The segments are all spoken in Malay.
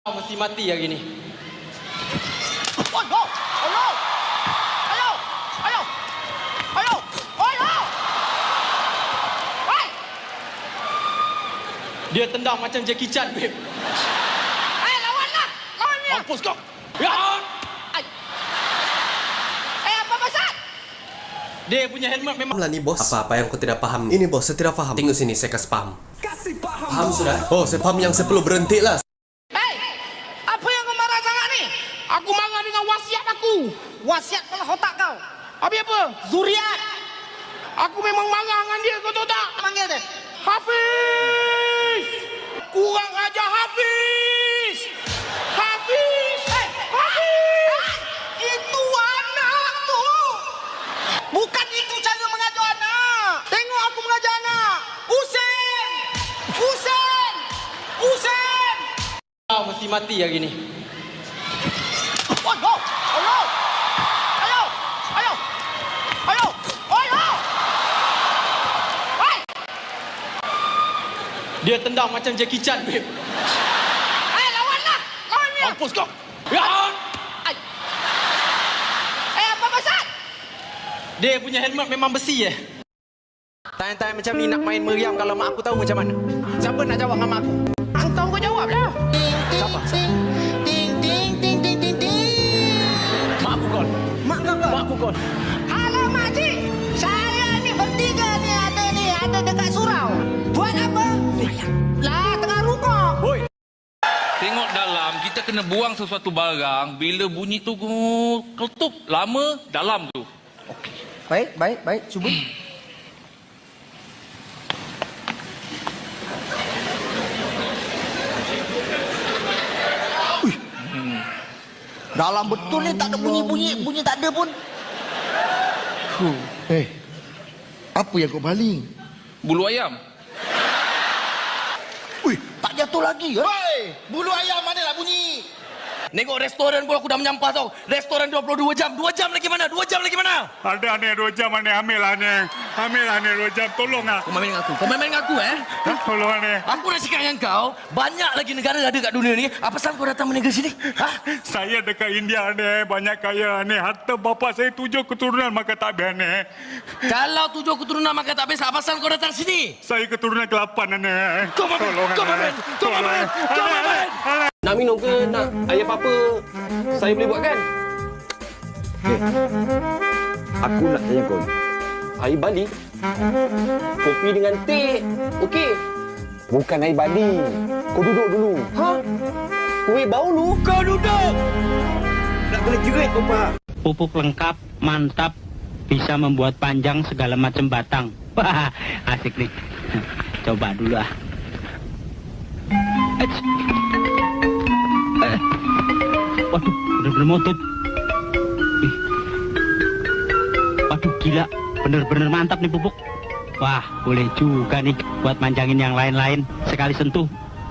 Kau mesti mati hari ni. Ayo! Ayo! Ayo! Ayo! Ayo! Oi! Dia tendang macam Jackie Chan, babe. Eh, lawanlah! Lawan dia! Mampus kau. Ya. Eh, apa pasal? Dia punya helmet memang lah ni bos Apa-apa yang kau tidak paham Ini bos saya tidak paham Tengok sini saya kasih paham Kasih paham Paham sudah Oh saya paham yang saya perlu berhenti lah Hei! Apa yang kau marah sangat ni? Aku marah dengan wasiat kepala otak kau. Habis apa? Zuriat. Aku memang marah dengan dia, kau tahu tak? Panggil dia. Hafiz! Kurang ajar Hafiz! Hafiz! Hey, Hafiz! Itu anak tu! Bukan itu cara mengajar anak. Tengok aku mengajar anak. Usen! Usen! Usen! kau mesti mati hari ni. Oi, go! Ayo! Ayo! Ayo! Ayo! Oi, ayo! Oi! Dia tendang macam Jackie Chan, babe. Eh, lawanlah! Lawan dia! Mampus kau. Ya. Ai. Eh, apa pasal? Dia punya helmet memang besi eh. Tanya-tanya macam ni nak main meriam kalau mak aku tahu macam mana. Siapa nak jawab dengan mak aku? Engkau kau jawab lah. Siapa? Ding, ding, ding, ding, ding, ding. Mak aku kau. Mak kau kau. Mak aku kau. Halo, Makcik. Saya ni bertiga ni ada ni, ada dekat surau. Buat apa? Lah, tengah rukuk. Woi. Tengok dalam, kita kena buang sesuatu barang. Bila bunyi tu keletup, lama dalam tu. Baik, baik, baik. Cuba. Ui. Dalam betul ni tak ada bunyi-bunyi, bunyi tak ada pun. Huh. Eh, apa yang kau baling? Bulu ayam. Ui, tak jatuh lagi ke? Hei, bulu ayam mana lah bunyi? Nengok restoran pun aku dah menyampah tau. Restoran 22 jam. 2 jam lagi mana? 2 jam lagi mana? Ada ni dua jam ni ambil lah ni. Ambil lah ni dua jam. Tolong ah. Kau main dengan aku. Kau main dengan aku eh? Ha? Tolong ni. Aku nak cakap dengan kau, banyak lagi negara ada kat dunia ni. Apa pasal kau datang menegara sini? Ha? Saya dekat India ni banyak kaya ni. Harta bapa saya tujuh keturunan maka tak biar ni. Kalau tujuh keturunan maka tak bisa. Apa pasal kau datang sini? Saya keturunan ke-8 ni. Kau main, kau main, kau main, kau main. Nak minum ke nak air apa-apa Saya boleh buat kan Aku nak tanya kau. Air Bali. Kopi dengan teh. Okey. Bukan air bali. Kau duduk dulu. Ha? Kuih bau lu Kau duduk. Nak kena jerit kau pak pupuk lengkap, mantap, bisa membuat panjang segala macam batang. Wah, asik nih. Coba dulu ah. Waduh, bener-bener motot. Ih. Waduh, gila. Bener-bener mantap nih pupuk. Wah, boleh juga nih buat manjangin yang lain-lain. Sekali sentuh,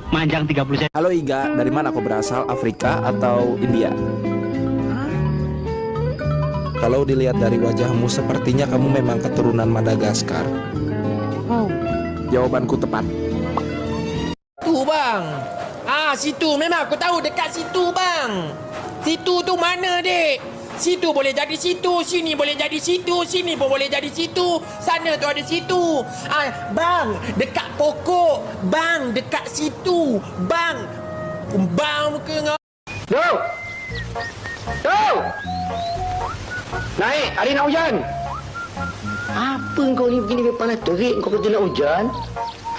manjang 30 cm. Halo Iga, dari mana kau berasal? Afrika atau India? Kalau dilihat dari wajahmu sepertinya kamu memang keturunan Madagaskar. Jawabanku tepat. Tu bang. Ah, situ memang aku tahu dekat situ bang. Situ tu mana dek? Situ boleh jadi situ, sini boleh jadi situ, sini pun boleh jadi situ, sana tu ada situ. Ah, bang, dekat pokok. Bang, dekat situ. Bang. Bang ke ngau. Go! Go! Naik, hari nak hujan. Apa kau ni begini panas terik kau kerja nak hujan?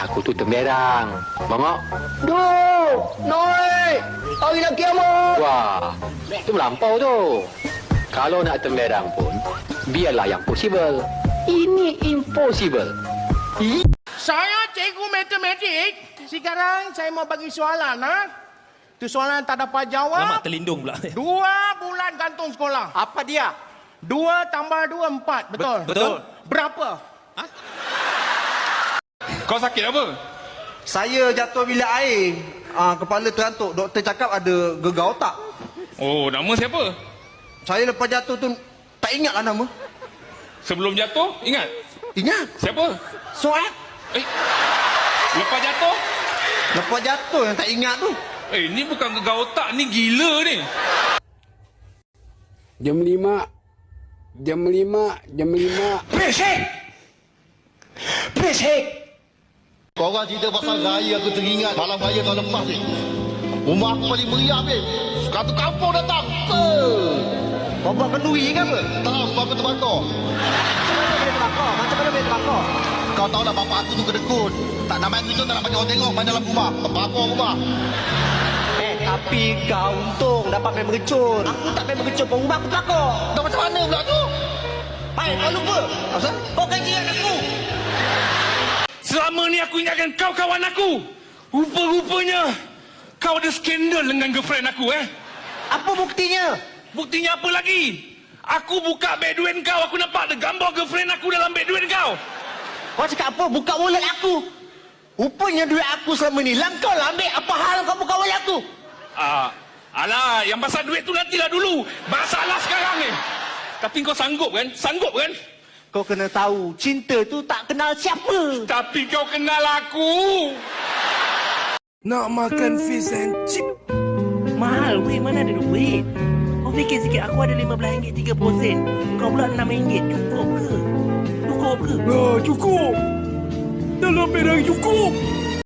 Aku tu temberang. Bangok. Do! Naik! Hari nak kiamat! Wah, itu melampau tu. Kalau nak temberang pun, biarlah yang possible. Ini impossible. Saya cikgu matematik. Sekarang saya mau bagi soalan ha. Tu soalan tak dapat jawab. Lama terlindung pula. Dua bulan gantung sekolah. Apa dia? Dua tambah dua empat. Betul? Bet- betul. Berapa? Kau sakit apa? Saya jatuh bilik air. Ah, kepala terantuk. Doktor cakap ada gegar otak. Oh, nama siapa? Saya lepas jatuh tu tak ingatlah nama. Sebelum jatuh, ingat? Ingat? Siapa? Soat. Eh, lepas jatuh? Lepas jatuh yang tak ingat tu. Eh, ni bukan gegar otak, ni gila ni. Jam lima. Jam lima. Jam lima. Beresik! Beresik! Kau orang cerita pasal raya aku teringat malam raya tahun lepas ni. Rumah aku paling meriah ni. Satu kampung datang. Eh. Kau buat kenduri ke apa? Tak, sebab aku terbakar. Macam mana boleh terbakar? Kau tahu lah bapak aku tu kedekut. Tak nak main tunjuk, tak nak bagi orang tengok main dalam rumah. Terbakar rumah. Eh, tapi kau untung dapat main mengecur. Aku tak main mengecur pun rumah aku terbakar. Dah macam mana pula tu? Baik, kau lupa. Asal? Kau kan jiran aku. Ni aku ingatkan kau kawan aku. Rupa-rupanya kau ada skandal dengan girlfriend aku eh. Apa buktinya? Buktinya apa lagi? Aku buka bedroom kau, aku nampak ada gambar girlfriend aku dalam bedroom kau. Kau cakap apa? Buka wallet aku. Rupanya duit aku selama ni. Lang kau lah ambil. Apa hal kau buka wallet aku? Ah, alah, yang pasal duit tu nantilah dulu. Masalah sekarang ni. Tapi kau sanggup kan? Sanggup kan? Kau kena tahu, cinta tu tak kenal siapa. Tapi kau kenal aku. Nak makan fish and chip. Mahal weh mana ada duit Kau fikir sikit aku ada RM15 30 sen Kau pula RM6 Cukup ke? Cukup ke? Oh, cukup. Dalam bedang cukup.